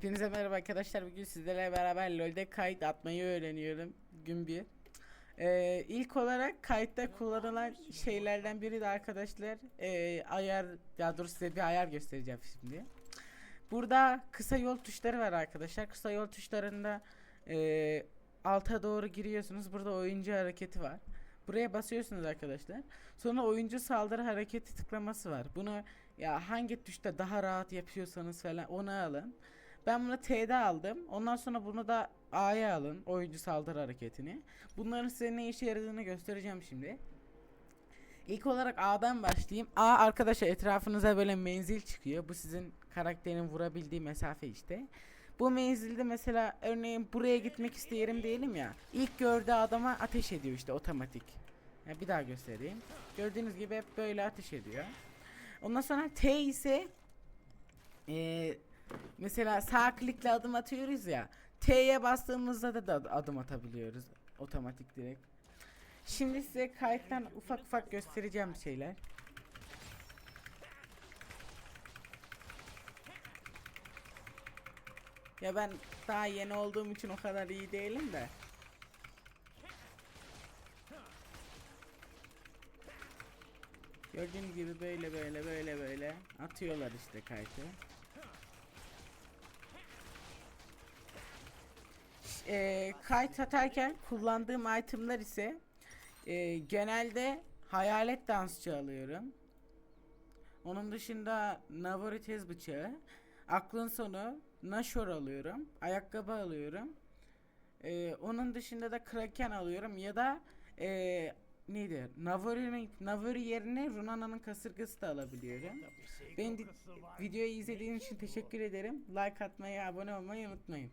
Hepinize merhaba arkadaşlar. Bugün sizlerle beraber LoL'de kayıt atmayı öğreniyorum. Gün bir. Ee, ilk olarak kayıtta kullanılan şeylerden biri de arkadaşlar ee, ayar ya dur size bir ayar göstereceğim şimdi. Burada kısa yol tuşları var arkadaşlar. Kısa yol tuşlarında ee, alta doğru giriyorsunuz. Burada oyuncu hareketi var. Buraya basıyorsunuz arkadaşlar. Sonra oyuncu saldırı hareketi tıklaması var. Bunu ya hangi tuşta daha rahat yapıyorsanız falan onu alın. Ben bunu T'de aldım. Ondan sonra bunu da A'ya alın. Oyuncu saldırı hareketini. Bunların size ne işe yaradığını göstereceğim şimdi. İlk olarak A'dan başlayayım. A arkadaşlar etrafınıza böyle menzil çıkıyor. Bu sizin karakterin vurabildiği mesafe işte. Bu menzilde mesela örneğin buraya gitmek isteyelim diyelim ya. İlk gördüğü adama ateş ediyor işte otomatik. Ya bir daha göstereyim. Gördüğünüz gibi hep böyle ateş ediyor. Ondan sonra T ise eee Mesela sağ klikle adım atıyoruz ya. T'ye bastığımızda da, da adım atabiliyoruz otomatik direkt. Şimdi size kayıttan ufak ufak göstereceğim şeyler. Ya ben daha yeni olduğum için o kadar iyi değilim de. Gördüğünüz gibi böyle böyle böyle böyle atıyorlar işte kayıtı. E, kayıt atarken kullandığım itemler ise e, genelde hayalet dansçı alıyorum. Onun dışında Navorites bıçağı, aklın sonu, Nashor alıyorum, ayakkabı alıyorum. E, onun dışında da Kraken alıyorum ya da e, neydi? Navori'nin Navori yerine Runana'nın kasırgası da alabiliyorum. Ben videoyu izlediğiniz için teşekkür ederim. Like atmayı, abone olmayı unutmayın.